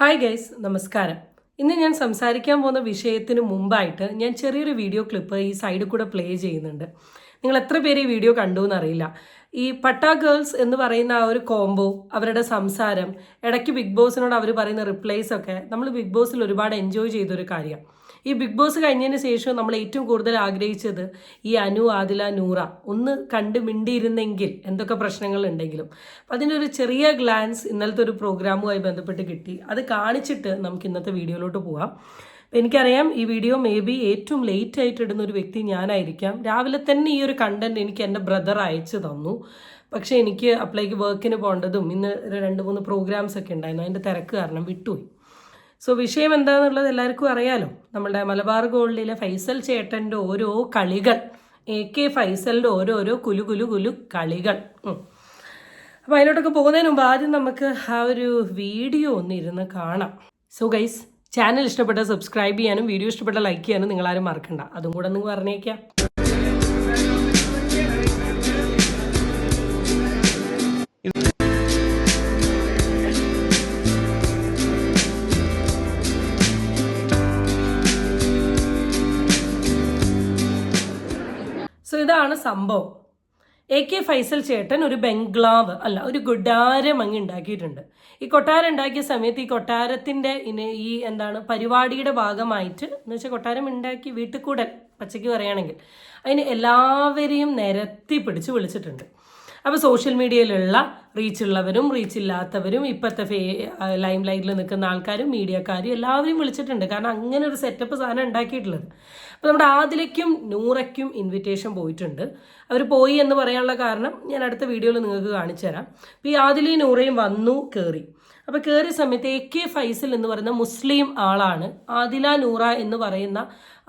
Hi guys നമസ്കാരം. ഇന്ന് ഞാൻ സംസാരിക്കാൻ പോകുന്ന വിഷയത്തിന് മുമ്പായിട്ട് ഞാൻ ചെറിയൊരു വീഡിയോ ക്ലിപ്പ് ഈ സൈഡിൽ കൂടെ പ്ലേ ചെയ്യുന്നുണ്ട്. നിങ്ങൾ എത്ര പേര് ഈ വീഡിയോ കണ്ടു എന്നറിയില്ല ഈ പട്ട ഗേൾസ് എന്ന് പറയുന്ന ആ ഒരു കോംബോ അവരുടെ സംസാരം ഇടയ്ക്ക് ബിഗ് ബോസിനോട് അവർ പറയുന്ന റിപ്ലൈസ് ഒക്കെ നമ്മൾ ബിഗ് ബോസിൽ ഒരുപാട് എൻജോയ് ചെയ്തൊരു കാര്യമാണ് ഈ ബിഗ് ബോസ് കഴിഞ്ഞതിന് ശേഷം നമ്മൾ ഏറ്റവും കൂടുതൽ ആഗ്രഹിച്ചത് ഈ അനു ആദില നൂറ. ഒന്ന് കണ്ട് മിണ്ടിയിരുന്നെങ്കിൽ എന്തൊക്കെ പ്രശ്നങ്ങൾ ഉണ്ടെങ്കിലും. അപ്പം അതിന്റെ ഒരു ചെറിയ ഗ്ലാൻസ് ഇന്നലത്തെ ഒരു പ്രോഗ്രാമുമായി ബന്ധപ്പെട്ട് കിട്ടി. അത് കാണിച്ചിട്ട് നമുക്ക് ഇന്നത്തെ വീഡിയോയിലോട്ട് പോകാം എനിക്കറിയാം ഈ വീഡിയോ മേ ബി ഏറ്റവും ലേറ്റ് ആയിട്ട് ഇടുന്ന ഒരു വ്യക്തി ഞാനായിരിക്കാം. രാവിലെ തന്നെ ഈ ഒരു കണ്ടന്റ് എനിക്ക് എന്റെ ബ്രദർ അയച്ചു തന്നു. പക്ഷേ എനിക്ക് അപ്ലൈക്ക് വർക്കിന് പോകേണ്ടതും ഇന്ന് രണ്ട് മൂന്ന് പ്രോഗ്രാംസ് ഒക്കെ ഉണ്ടായിരുന്നു. അതിന്റെ തിരക്ക് കാരണം വിട്ടുപോയി. സോ വിഷയം എന്താണെന്നുള്ളത് എല്ലാവർക്കും അറിയാലോ. നമ്മുടെ മലബാർ ഗോൾഡിലെ ഫൈസൽ ചേട്ടന്റെ ഓരോ കളികൾ എ കെ ഫൈസലിന്റെ ഓരോരോ കുലു കുലു കുലു കളികൾ. അപ്പോൾ അതിലോട്ടൊക്കെ പോകുന്നതിന് മുമ്പ് ആദ്യം നമുക്ക് ആ ഒരു വീഡിയോ ഒന്ന് ഇരുന്ന് കാണാം. സോ ഗൈസ് ചാനൽ ഇഷ്ടപ്പെട്ട സബ്സ്ക്രൈബ് ചെയ്യാനും വീഡിയോ ഇഷ്ടപ്പെട്ട ലൈക്ക് ചെയ്യാനും നിങ്ങളാരും മറക്കണ്ട. അതും കൂടെ നിങ്ങൾ പറഞ്ഞേക്കാം. ഇതാണ് സംഭവം. എ കെ ഫൈസൽ ചേട്ടൻ ഒരു ബംഗ്ലാവ് അല്ല ഒരു കൊട്ടാരം അങ്ങ് ഉണ്ടാക്കിയിട്ടുണ്ട്. ഈ കൊട്ടാരം ഉണ്ടാക്കിയ സമയത്ത് ഈ കൊട്ടാരത്തിന്റെ ഇനി ഈ എന്താണ് പരിപാടിയുടെ ഭാഗമായിട്ട് എന്ന് വെച്ചാൽ കൊട്ടാരം ഉണ്ടാക്കി വീട്ടിൽ കൂടെ പച്ചയ്ക്ക് പറയുകയാണെങ്കിൽ അതിന് എല്ലാവരെയും നിരത്തി പിടിച്ച് വിളിച്ചിട്ടുണ്ട്. അപ്പോൾ സോഷ്യൽ മീഡിയയിലുള്ള റീച്ച് ഉള്ളവരും റീച്ച് ഇല്ലാത്തവരും ഇപ്പോഴത്തെ ഫേ ലൈം ലൈറ്റിൽ നിൽക്കുന്ന ആൾക്കാരും മീഡിയക്കാരും എല്ലാവരെയും വിളിച്ചിട്ടുണ്ട്. കാരണം അങ്ങനെ ഒരു സെറ്റപ്പ് സാധനം ഉണ്ടാക്കിയിട്ടുള്ളത്. അപ്പോൾ നമ്മുടെ ആദിലയ്ക്കും നൂറയ്ക്കും ഇൻവിറ്റേഷൻ പോയിട്ടുണ്ട്. അവർ പോയി എന്ന് പറയാനുള്ള കാരണം ഞാൻ അടുത്ത വീഡിയോയിൽ നിങ്ങൾക്ക് കാണിച്ചു തരാം. അപ്പോൾ ഈ ആദിലയും നൂറയും വന്നു കയറി അപ്പോൾ കയറിയ സമയത്ത് എ കെ ഫൈസൽ എന്ന് പറയുന്ന മുസ്ലിം ആളാണ്. ആദില നൂറ എന്ന് പറയുന്ന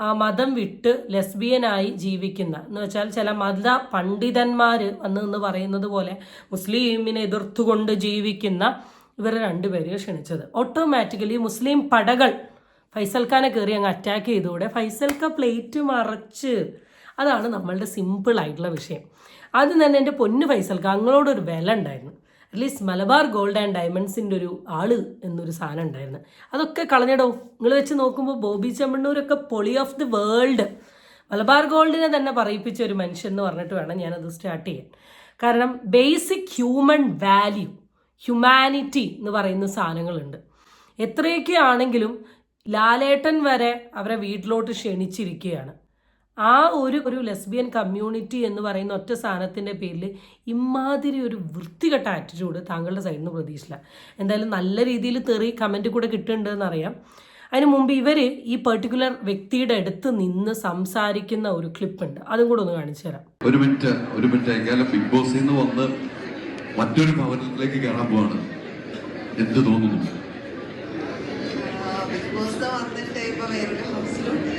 മതം വിട്ട് ലെസ്ബിയനായി ജീവിക്കുന്ന. എന്ന് വെച്ചാൽ ചില മത പണ്ഡിതന്മാർ വന്ന് എന്ന് പറയുന്നത് പോലെ മുസ്ലിമിനെ എതിർത്തുകൊണ്ട് ജീവിക്കുന്ന ഇവരെ രണ്ടുപേരെയും ക്ഷണിച്ചത്. ഓട്ടോമാറ്റിക്കലി മുസ്ലിം പടകൾ ഫൈസൽ ഖാനെ കയറി അങ്ങ് അറ്റാക്ക് ചെയ്തൂടെ ഫൈസൽ ഖാൻ പ്ലേറ്റ് മറച്ച് അതാണ് നമ്മളുടെ സിമ്പിൾ ആയിട്ടുള്ള വിഷയം. ആദ്യം തന്നെ എന്റെ പൊന്ന് ഫൈസൽ അങ്ങളോടൊരു വില ഉണ്ടായിരുന്നു. At least Malabar gold and ഡയമണ്ട്സിന്റെ ഒരു ആൾ എന്നൊരു സാധനം ഉണ്ടായിരുന്നു. അതൊക്കെ കളഞ്ഞിടോ. നിങ്ങൾ വെച്ച് നോക്കുമ്പോൾ ബോബി ചെമ്മണ്ണൂരൊക്കെ പൊളി ഓഫ് ദി വേൾഡ് മലബാർ ഗോൾഡിനെ തന്നെ പറയിപ്പിച്ച ഒരു മനുഷ്യൻ എന്ന് പറഞ്ഞിട്ട് വേണം ഞാനത് സ്റ്റാർട്ട് ചെയ്യാൻ. കാരണം ബേസിക് ഹ്യൂമൻ വാല്യൂ ഹ്യൂമാനിറ്റി എന്ന് പറയുന്ന സാധനങ്ങളുണ്ട്. എത്രയൊക്കെ ആണെങ്കിലും ലാലേട്ടൻ വരെ അവരെ വീട്ടിലോട്ട് ക്ഷണിച്ചിരിക്കുകയാണ്. ആ ഒരു ഒരു ലെസ്ബിയൻ കമ്മ്യൂണിറ്റി എന്ന് പറയുന്ന ഒറ്റ സാധനത്തിന്റെ പേരിൽ ഇമാതിരി ഒരു വൃത്തികെട്ട ആറ്റിറ്റ്യൂഡ് താങ്കളുടെ സൈഡിൽ നിന്ന് പ്രതീക്ഷിച്ചില്ല എന്തായാലും നല്ല രീതിയിൽ തെറി കമന്റ് കൂടെ കിട്ടുന്നുണ്ടെന്ന് അറിയാം അതിന് മുമ്പ് ഇവർ ഈ പെർട്ടിക്കുലർ വ്യക്തിയുടെ അടുത്ത് നിന്ന് സംസാരിക്കുന്ന ഒരു ക്ലിപ്പ് ഉണ്ട്. അതും കൂടെ ഒന്ന് കാണിച്ചു തരാം. ഒരു മിനിറ്റ് ഒരു മിനിറ്റ്. ബിഗ് ബോസിൽ നിന്ന് വന്ന് മറ്റൊരു ഭവനത്തിലേക്ക് കയറാൻ പോവാണ്. എന്ത് തോന്നുന്നു? ബിഗ് ബോസ് വന്നിട്ട് ഇപ്പൊ വേറൊരു ഹൗസിലോട്ട്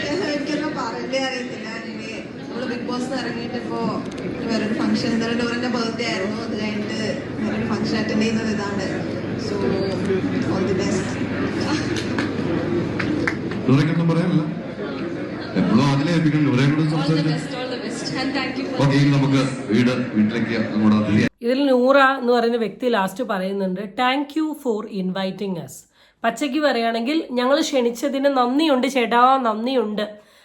അറിയത്തില്ല. നമ്മൾ ബിഗ് ബോസ് ഇറങ്ങിയിട്ട് ഇപ്പോ വേറൊരു ഫംഗ്ഷൻ എന്തായാലും ഡോറിന്റെ ബർത്ത്ഡേ ആയിരുന്നു. അത് കഴിഞ്ഞിട്ട് വേറൊരു ഫംഗ്ഷൻ അറ്റൻഡ് ചെയ്യുന്നത് ഇതാണ്. സോ ഓൾ ദി ബെസ്റ്റ് നൂറയ്ക്കൊന്നും പറയാനില്ല. എപ്പോഴും അതിലെ ഏൽപ്പിക്കണം നൂറെ കൂടെ സംസാരിച്ചു. ഓക്കെ ഇനി നമുക്ക് വീട് വീട്ടിലേക്ക് ഇതിൽ നൂറ എന്ന് പറയുന്ന വ്യക്തി ലാസ്റ്റ് പറയുന്നുണ്ട് thank you for inviting us പച്ചയ്ക്ക് പറയുകയാണെങ്കിൽ ഞങ്ങൾ ക്ഷണിച്ചതിന് നന്ദിയുണ്ട് ചേട്ടാ നന്ദിയുണ്ട്.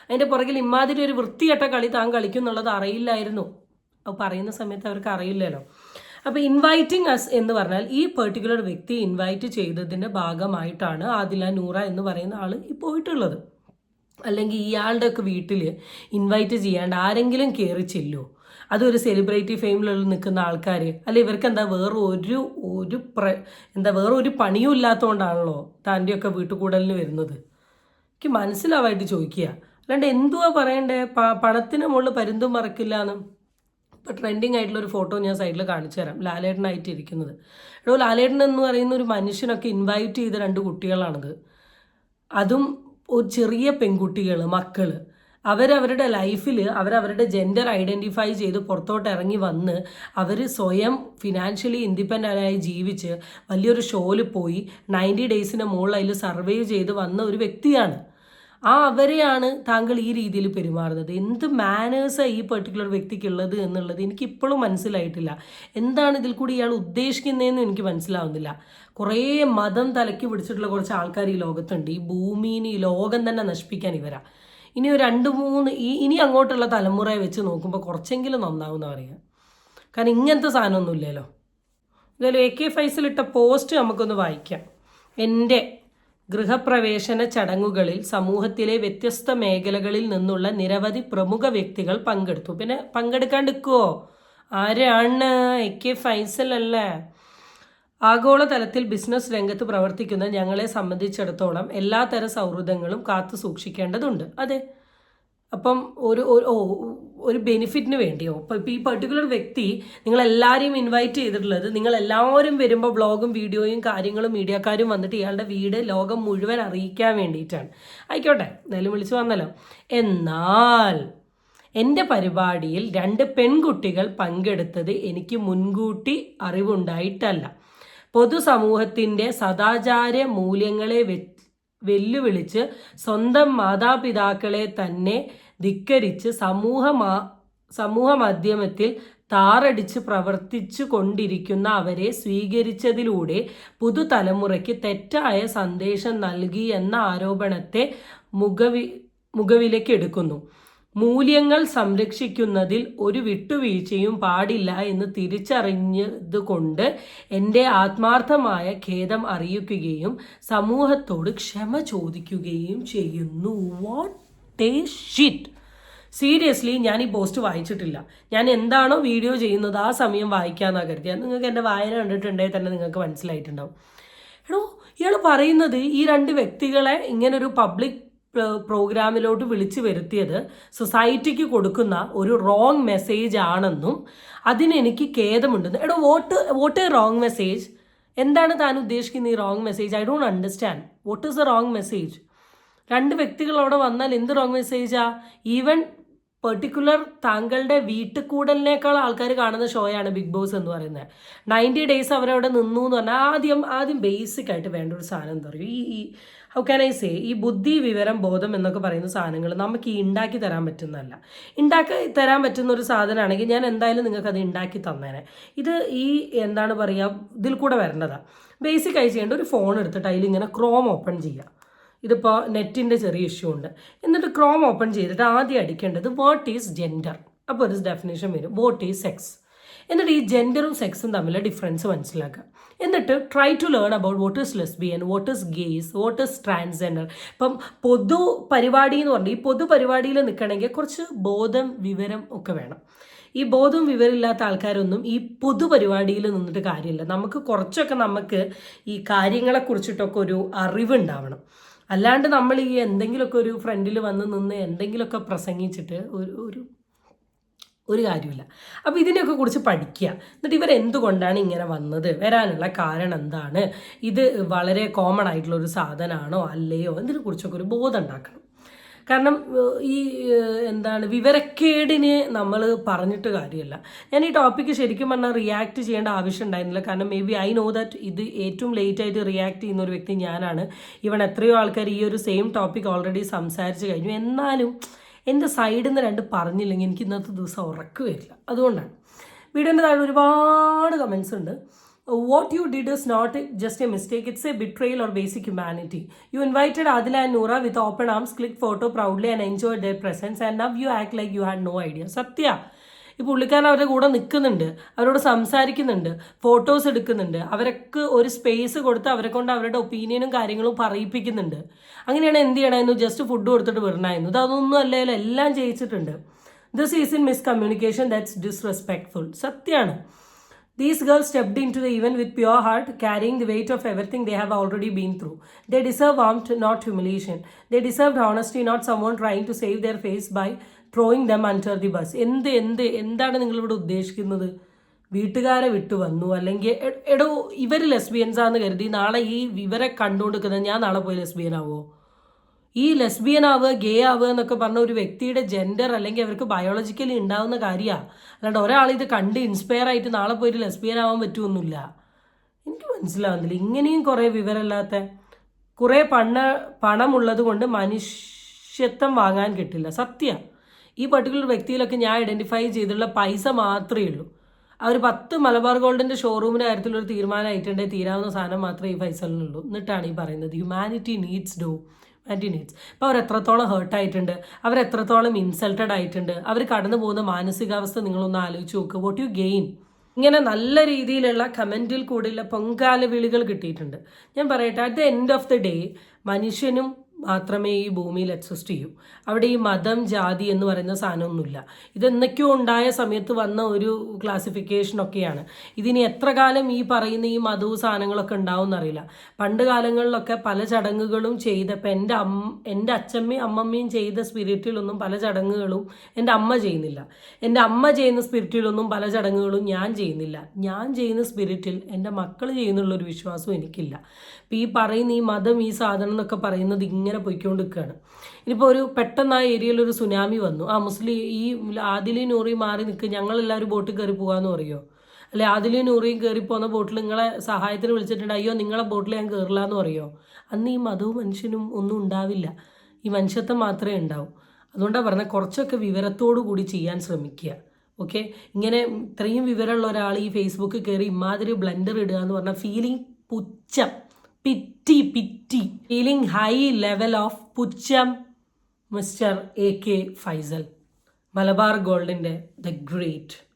അതിന്റെ പുറകിൽ ഇമാതിരി ഒരു വൃത്തികെട്ട കളി താൻ കളിക്കും എന്നുള്ളത് അറിയില്ലായിരുന്നു പറയുന്ന സമയത്ത് അവർക്ക് അറിയില്ലല്ലോ. അപ്പോൾ ഇൻവൈറ്റിംഗ് അസ് എന്ന് പറഞ്ഞാൽ ഈ പെർട്ടിക്കുലർ വ്യക്തി ഇൻവൈറ്റ് ചെയ്തതിന്റെ ഭാഗമായിട്ടാണ് ആദില നൂറ എന്ന് പറയുന്ന ആൾ ഈ പോയിട്ടുള്ളത്. അല്ലെങ്കിൽ ഇയാളുടെ ഒക്കെ വീട്ടിൽ ഇൻവൈറ്റ് ചെയ്യാണ്ട് ആരെങ്കിലും കയറി ചെല്ലുമോ അതൊരു സെലിബ്രിറ്റി ഫെയിമിലുള്ള നിൽക്കുന്ന ആൾക്കാർ അല്ലെ ഇവർക്ക് എന്താ വേറെ ഒരു ഒരു പ്ര എന്താ വേറെ ഒരു പണിയും ഇല്ലാത്തതുകൊണ്ടാണല്ലോ താന്റെയൊക്കെ വീട്ടുകൂടലിന് വരുന്നത്. എനിക്ക് മനസ്സിലാവായിട്ട് ചോദിക്കുക. അല്ലാണ്ട് എന്തുവാ പറയണ്ടേ? പ പണത്തിന് മുകളിൽ പരുന്തും മറക്കില്ല എന്ന്. ഇപ്പോൾ ട്രെൻഡിങ് ആയിട്ടുള്ള ഒരു ഫോട്ടോ ഞാൻ സൈഡിൽ കാണിച്ചു തരാം. ലാലേട്ടനായിട്ട് ഇരിക്കുന്നത്. അപ്പോൾ ലാലേട്ടൻ എന്ന് പറയുന്ന ഒരു മനുഷ്യനൊക്കെ ഇൻവൈറ്റ് ചെയ്ത രണ്ട് കുട്ടികളാണത്. അതും ഒരു ചെറിയ പെൺകുട്ടികൾ മക്കൾ അവരവരുടെ ലൈഫിൽ അവരവരുടെ ജെൻഡർ ഐഡന്റിഫൈ ചെയ്ത് പുറത്തോട്ട് ഇറങ്ങി വന്ന് അവർ സ്വയം ഫിനാൻഷ്യലി ഇൻഡിപെൻഡന്റായി ജീവിച്ച് വലിയൊരു ഷോയിൽ പോയി നയന്റി ഡേയ്സിന് മുകളിൽ അതിൽ സർവൈവ് ചെയ്ത് വന്ന ഒരു വ്യക്തിയാണ്. ആ അവരെയാണ് താങ്കൾ ഈ രീതിയിൽ പെരുമാറുന്നത്. എന്ത് മാനേഴ്സാണ് ഈ പെർട്ടിക്കുലർ വ്യക്തിക്കുള്ളത് എന്നുള്ളത് എനിക്ക് ഇപ്പോഴും മനസ്സിലായിട്ടില്ല. എന്താണ് ഇതിൽ കൂടി ഇയാൾ ഉദ്ദേശിക്കുന്നതെന്നും എനിക്ക് മനസ്സിലാവുന്നില്ല. കുറേ മതം തലയ്ക്ക് പിടിച്ചിട്ടുള്ള കുറച്ച് ആൾക്കാർ ഈ ലോകത്തുണ്ട്. ഈ ഭൂമിനെ ഈ ലോകം തന്നെ നശിപ്പിക്കാൻ ഇവരാ. ഇനി ഒരു രണ്ട് മൂന്ന് ഈ ഇനി അങ്ങോട്ടുള്ള തലമുറയെ വെച്ച് നോക്കുമ്പോൾ കുറച്ചെങ്കിലും നന്നാവും എന്ന് പറയുക കാരണം ഇങ്ങനത്തെ സാധനമൊന്നുമില്ലല്ലോ എന്തായാലും എ കെ ഫൈസിലിട്ട പോസ്റ്റ് നമുക്കൊന്ന് വായിക്കാം. എന്റെ ഗൃഹപ്രവേശന ചടങ്ങുകളിൽ സമൂഹത്തിലെ വ്യത്യസ്ത മേഖലകളിൽ നിന്നുള്ള നിരവധി പ്രമുഖ വ്യക്തികൾ പങ്കെടുത്തു. പിന്നെ പങ്കെടുക്കാണ്ടിരിക്കുവോ? ആരാണ്? എ കെ ഫൈസൽ അല്ലേ? ആഗോളതലത്തിൽ ബിസിനസ് രംഗത്ത് പ്രവർത്തിക്കുന്ന ഞങ്ങളെ സംബന്ധിച്ചിടത്തോളം എല്ലാത്തരം സൗഹൃദങ്ങളും കാത്തു സൂക്ഷിക്കേണ്ടതുണ്ട്. അതെ. അപ്പം ഒരു ഒരു- ഓ ഒരു ബെനിഫിറ്റിന് വേണ്ടിയോ? ഇപ്പോൾ ഇപ്പം ഈ പെർട്ടിക്കുലർ വ്യക്തി നിങ്ങൾ നിങ്ങളെല്ലാവരെയും ഇൻവൈറ്റ് ചെയ്തിട്ടുള്ളത് നിങ്ങൾ എല്ലാവരും വരുമ്പോൾ ബ്ലോഗും വീഡിയോയും കാര്യങ്ങളും മീഡിയക്കാരും വന്നിട്ട് ഇയാളുടെ വീട് ലോകം മുഴുവൻ അറിയിക്കാൻ വേണ്ടിയിട്ടാണ്. ആയിക്കോട്ടെ എന്തായാലും വിളിച്ചു വന്നല്ലോ. എന്നാൽ എന്റെ പരിപാടിയിൽ രണ്ട് പെൺകുട്ടികൾ പങ്കെടുത്തത് എനിക്ക് മുൻകൂട്ടി അറിവുണ്ടായിട്ടല്ല. പൊതുസമൂഹത്തിന്റെ സദാചാര മൂല്യങ്ങളെ വെല്ലുവിളിച്ച് സ്വന്തം മാതാപിതാക്കളെ തന്നെ ധിക്കരിച്ച് സമൂഹ സമൂഹ മാധ്യമത്തിൽ താറടിച്ച് പ്രവർത്തിച്ചു കൊണ്ടിരിക്കുന്ന അവരെ സ്വീകരിച്ചതിലൂടെ പുതുതലമുറയ്ക്ക് തെറ്റായ സന്ദേശം നൽകി എന്ന ആരോപണത്തെ മുഖവി മുഖവിലേക്ക് എടുക്കുന്നു. മൂല്യങ്ങൾ സംരക്ഷിക്കുന്നതിൽ ഒരു വിട്ടുവീഴ്ചയും പാടില്ല എന്ന് തിരിച്ചറിഞ്ഞതുകൊണ്ട് എന്റെ ആത്മാർത്ഥമായ ഖേദം അറിയിക്കുകയും സമൂഹത്തോട് ക്ഷമ ചോദിക്കുകയും ചെയ്യുന്നു. വാട്ട് എ ഷിറ്റ് സീരിയസ്ലി ഞാൻ ഈ പോസ്റ്റ് വായിച്ചിട്ടില്ല. ഞാൻ എന്താണോ വീഡിയോ ചെയ്യുന്നത് ആ സമയം വായിക്കാമെന്നാണ് കരുതിയത് നിങ്ങൾക്ക് എന്റെ വായന കണ്ടിട്ടുണ്ടെങ്കിൽ തന്നെ നിങ്ങൾക്ക് മനസ്സിലായിട്ടുണ്ടാവും. എടോ ഇയാൾ പറയുന്നത് ഈ രണ്ട് വ്യക്തികളെ ഇങ്ങനൊരു പബ്ലിക് പ്രോഗ്രാമിലോട്ട് വിളിച്ചു വരുത്തിയത് സൊസൈറ്റിക്ക് കൊടുക്കുന്ന ഒരു റോങ് മെസ്സേജ് ആണെന്നും അതിനെനിക്ക് ഖേദമുണ്ടെന്നും. എടോ what what a wrong message എന്താണ് താൻ ഉദ്ദേശിക്കുന്ന ഈ wrong message I don't understand what is a wrong message രണ്ട് വ്യക്തികൾ അവിടെ വന്നാൽ എന്ത് റോങ് മെസ്സേജാ ഈവൻ പെർട്ടിക്കുലർ താങ്കളുടെ വീട്ടുകൂടലിനേക്കാൾ ആൾക്കാർ കാണുന്ന ഷോയാണ് ബിഗ് ബോസ് എന്ന് പറയുന്നത്. നയന്റി ഡേയ്സ് അവരവിടെ നിന്നു എന്ന് പറഞ്ഞാൽ ആദ്യം ആദ്യം ബേസിക് ആയിട്ട് വേണ്ട ഒരു സാധനം എന്താ പറയുക? ഈ ഈ ഹൗ ക്യാൻ ഐ സേ ഈ ബുദ്ധി വിവരം ബോധം എന്നൊക്കെ പറയുന്ന സാധനങ്ങൾ നമുക്ക് ഈ ഉണ്ടാക്കി തരാൻ പറ്റുന്നതല്ല. ഉണ്ടാക്കി തരാൻ പറ്റുന്ന ഒരു സാധനമാണെങ്കിൽ ഞാൻ എന്തായാലും നിങ്ങൾക്ക് അത് ഉണ്ടാക്കി തന്നേനെ. ഇത് ഈ എന്താണ് പറയുക? ഇതിൽ കൂടെ വരേണ്ടതാണ് ബേസിക് ആയി ചെയ്യേണ്ട ഒരു ഫോൺ എടുത്തിട്ട് അതിൽ ഇങ്ങനെ ക്രോം ഓപ്പൺ ചെയ്യുക ഇതിപ്പോൾ നെറ്റിന്റെ ചെറിയ ഇഷ്യൂ ഉണ്ട്. എന്നിട്ട് ക്രോം ഓപ്പൺ ചെയ്തിട്ട് ആദ്യം അടിക്കേണ്ടത് വാട്ട് ഈസ് ജെൻഡർ അപ്പോൾ ഒരു ഡെഫിനേഷൻ വരും. വാട്ട് ഈസ് സെക്സ് എന്നിട്ട് ഈ ജെൻഡറും സെക്സും തമ്മിലെ ഡിഫറൻസ് മനസ്സിലാക്കുക. എന്നിട്ട് try to learn about what is lesbian what is gays what is transgender ഇപ്പം പൊതു പരിപാടി എന്ന് പറഞ്ഞാൽ ഈ പൊതു പരിപാടിയിൽ നിൽക്കണമെങ്കിൽ കുറച്ച് ബോധം വിവരം ഒക്കെ വേണം. ഈ ബോധം വിവരമില്ലാത്ത ആൾക്കാരൊന്നും ഈ പൊതു പരിപാടിയിൽ നിന്നിട്ട് കാര്യമില്ല. നമുക്ക് കുറച്ചൊക്കെ നമുക്ക് ഈ കാര്യങ്ങളെ കുറിച്ചിട്ടൊക്കെ ഒരു അറിവുണ്ടാവണം. അല്ലാണ്ട് നമ്മൾ ഈ എന്തെങ്കിലുമൊക്കെ ഒരു ഫ്രണ്ടിൽ വന്ന് നിന്ന് എന്തെങ്കിലുമൊക്കെ പ്രസംഗിച്ചിട്ട് ഒരു ഒരു ഒരു കാര്യമില്ല. അപ്പോൾ ഇതിനെയൊക്കെ കുറിച്ച് പഠിക്കുക. എന്നിട്ട് ഇവർ എന്തുകൊണ്ടാണ് ഇങ്ങനെ വന്നത്? വരാനുള്ള കാരണം എന്താണ്? ഇത് വളരെ കോമൺ ആയിട്ടുള്ള ഒരു സാധനമാണോ അല്ലയോ? ഇതിനെ കുറിച്ചൊക്കെ ഒരു ബോധം ഉണ്ടാക്കണം. കാരണം ഈ എന്താണ് വിവരക്കേടിനെ നമ്മൾ പറഞ്ഞിട്ട് കാര്യമല്ല. ഞാൻ ഈ ടോപ്പിക്ക് ശരിക്കും പറഞ്ഞാൽ റിയാക്ട് ചെയ്യേണ്ട ആവശ്യം ഉണ്ടായിരുന്നില്ല. കാരണം may be I know that ഇത് ഏറ്റവും ലേറ്റ് ആയിട്ട് റിയാക്ട് ചെയ്യുന്ന ഒരു വ്യക്തി ഞാനാണ്. ഇവൺ എത്രയോ ആൾക്കാർ ഈ ഒരു സെയിം ടോപ്പിക് ഓൾറെഡി സംസാരിച്ച് കഴിഞ്ഞു. എന്നാലും എന്റെ സൈഡിൽ നിന്ന് രണ്ട് പറഞ്ഞില്ലെങ്കിൽ എനിക്ക് ഇന്നത്തെ ദിവസം ഉറക്കു വരില്ല. അതുകൊണ്ടാണ്. വീഡിയോന്റെ താഴെ ഒരുപാട് കമൻസ് ഉണ്ട്. What you did is not just a mistake it's a betrayal or basic humanity you invited Adila and Noora with open arms click photo proudly and enjoy their presence and now you act like you had no idea സത്യ ഈ പുള്ളിക്കാരൻ അവരുടെ കൂടെ നിൽക്കുന്നുണ്ട് അവരോട് സംസാരിക്കുന്നുണ്ട് photos എടുക്കുന്നുണ്ട് അവർക്ക് ഒരു സ്പേസ് കൊടുത്ത് അവരെ കൊണ്ട് അവരുടെ ഒപ്പീനിയനും കാര്യങ്ങളും പറയിപ്പിക്കുന്നുണ്ട്. അങ്ങനെയാണ് എന്ത് ചെയ്യണമെന്ന് ജസ്റ്റ് ഫുഡ് കൊടുത്തിട്ട് വിടണമായിരുന്നു ഇത് അതൊന്നും അല്ലല്ലോ എല്ലാം ചെയ്യിച്ചിട്ടുണ്ട് this is in miscommunication that's disrespectful സത്യമാണ്. These girls stepped into the event with pure heart, carrying the weight of everything they have already been through. They deserve warmth, not humiliation. They deserved honesty, not someone trying to save their face by throwing them under the bus. എന്ത് എന്ത് എന്താണ് നിങ്ങൾ ഇവിടെ ഉദ്ദേശിക്കുന്നത് വീട്ടുകാരെ വിട്ടു വന്നു അല്ലെങ്കിൽ എടോ ഇവർ ലെസ്ബിയൻസ് ആണെന്ന് കരുതി നാളെ ഈ ഇവരെ കണ്ടുകൊടുക്കുന്നത് ഞാൻ നാളെ പോയി ലെസ്ബിയൻ ആവോ ഈ ലെസ്ബിയൻ ആവുക ഗേ ആവുക എന്നൊക്കെ പറഞ്ഞ ഒരു വ്യക്തിയുടെ ജെൻഡർ അല്ലെങ്കിൽ അവർക്ക് ബയോളജിക്കലി ഉണ്ടാവുന്ന കാര്യമാണ് അല്ലാണ്ട് ഒരാൾ ഇത് കണ്ട് ഇൻസ്പയർ ആയിട്ട് നാളെ പോയിട്ട് ലെസ്ബിയൻ ആവാൻ പറ്റുമൊന്നുമില്ല എനിക്ക് മനസ്സിലാവുന്നില്ല. ഇങ്ങനെയും കുറേ വിവരമില്ലാത്ത കുറേ പണ പണമുള്ളത് കൊണ്ട് മനുഷ്യ മനുഷ്യത്വം വാങ്ങാൻ കിട്ടില്ല. സത്യം. ഈ പർട്ടിക്കുലർ വ്യക്തിയിലൊക്കെ ഞാൻ ഐഡന്റിഫൈ ചെയ്തിട്ടുള്ള പൈസ മാത്രമേ ഉള്ളൂ. ആ ഒരു പത്ത് മലബാർ ഗോൾഡിന്റെ ഷോറൂമിന്റെ കാര്യത്തിലൊരു തീരുമാനമായിട്ടുണ്ടെങ്കിൽ തീരാവുന്ന സാധനം മാത്രമേ ഈ ഫൈസലിനുള്ളൂ എന്നിട്ടാണ് ഈ പറയുന്നത് humanity needs do humanity needs അപ്പോൾ അവർ എത്രത്തോളം ഹേർട്ടായിട്ടുണ്ട് അവർ എത്രത്തോളം ഇൻസൾട്ടഡ് ആയിട്ടുണ്ട് അവർ കടന്നു പോകുന്ന മാനസികാവസ്ഥ നിങ്ങളൊന്ന് ആലോചിച്ച് നോക്ക്. വോട്ട് യു ഗെയിൻ ഇങ്ങനെ നല്ല രീതിയിലുള്ള കമന്റിൽ കൂടെയുള്ള പൊങ്കാല വിളികൾ കിട്ടിയിട്ടുണ്ട്. ഞാൻ പറയട്ടെ at the end of the day മനുഷ്യനും മാത്രമേ ഈ ഭൂമിയിൽ എക്സിസ്റ്റ് ചെയ്യൂ. അവിടെ ഈ മതം ജാതി എന്ന് പറയുന്ന സാധനമൊന്നുമില്ല. ഇതെന്തൊക്കെയോ ഉണ്ടായ സമയത്ത് വന്ന ഒരു ക്ലാസിഫിക്കേഷൻ ഒക്കെയാണ്. ഇതിനി എത്ര കാലം ഈ പറയുന്ന ഈ മതവും സാധനങ്ങളൊക്കെ ഉണ്ടാവും എന്നറിയില്ല പണ്ട് കാലങ്ങളിലൊക്കെ പല ചടങ്ങുകളും ചെയ്തപ്പോൾ എന്റെ അമ്മ എന്റെ അച്ഛമ്മയും അമ്മമ്മയും ചെയ്ത സ്പിരിറ്റിലൊന്നും പല ചടങ്ങുകളും എന്റെ അമ്മ ചെയ്യുന്നില്ല. എന്റെ അമ്മ ചെയ്യുന്ന സ്പിരിറ്റിലൊന്നും പല ചടങ്ങുകളും ഞാൻ ചെയ്യുന്നില്ല. ഞാൻ ചെയ്യുന്ന സ്പിരിറ്റിൽ എന്റെ മക്കൾ ചെയ്യുന്നുള്ളൊരു വിശ്വാസവും എനിക്കില്ല. അപ്പോൾ ഈ പറയുന്ന ഈ മതം ഈ സാധനം എന്നൊക്കെ പറയുന്നത് ഇങ്ങനെ പോയിക്കൊണ്ട് നിൽക്കുകയാണ് ഇനിയിപ്പോൾ ഒരു പെട്ടെന്ന് ആ ഏരിയയിൽ ഒരു സുനാമി വന്നു. ആ മുസ്ലിം ഈ ആദിലി നൂറി മാറി നിൽക്കുക ഞങ്ങളെല്ലാവരും ബോട്ടിൽ കയറി പോകാമെന്ന് പറയുമോ അല്ലെ ആദിലി നൂറിയും കയറി പോകുന്ന ബോട്ടിൽ നിങ്ങളെ സഹായത്തിന് വിളിച്ചിട്ടുണ്ട്. അയ്യോ നിങ്ങളെ ബോട്ടിൽ ഞാൻ കയറില്ല എന്ന് പറയുമോ അന്ന് ഈ മതവും മനുഷ്യനും ഒന്നും ഉണ്ടാവില്ല. ഈ മനുഷ്യത്വം മാത്രമേ ഉണ്ടാവൂ. അതുകൊണ്ടാണ് പറഞ്ഞത് കുറച്ചൊക്കെ വിവരത്തോടു കൂടി ചെയ്യാൻ ശ്രമിക്കുക. ഓക്കെ? ഇങ്ങനെ ഇത്രയും വിവരമുള്ള ഒരാൾ ഈ ഫേസ്ബുക്കിൽ കയറി ഇമാതിരി ബ്ലെൻഡർ ഇടുക എന്ന് പറഞ്ഞാൽ ഫീലിംഗ് പുച്ഛം. Pity pity. Feeling high level of പുച്ഛം mister A K Faisal Malabar ഗോൾഡിന്റെ ദ ഗ്രേറ്റ്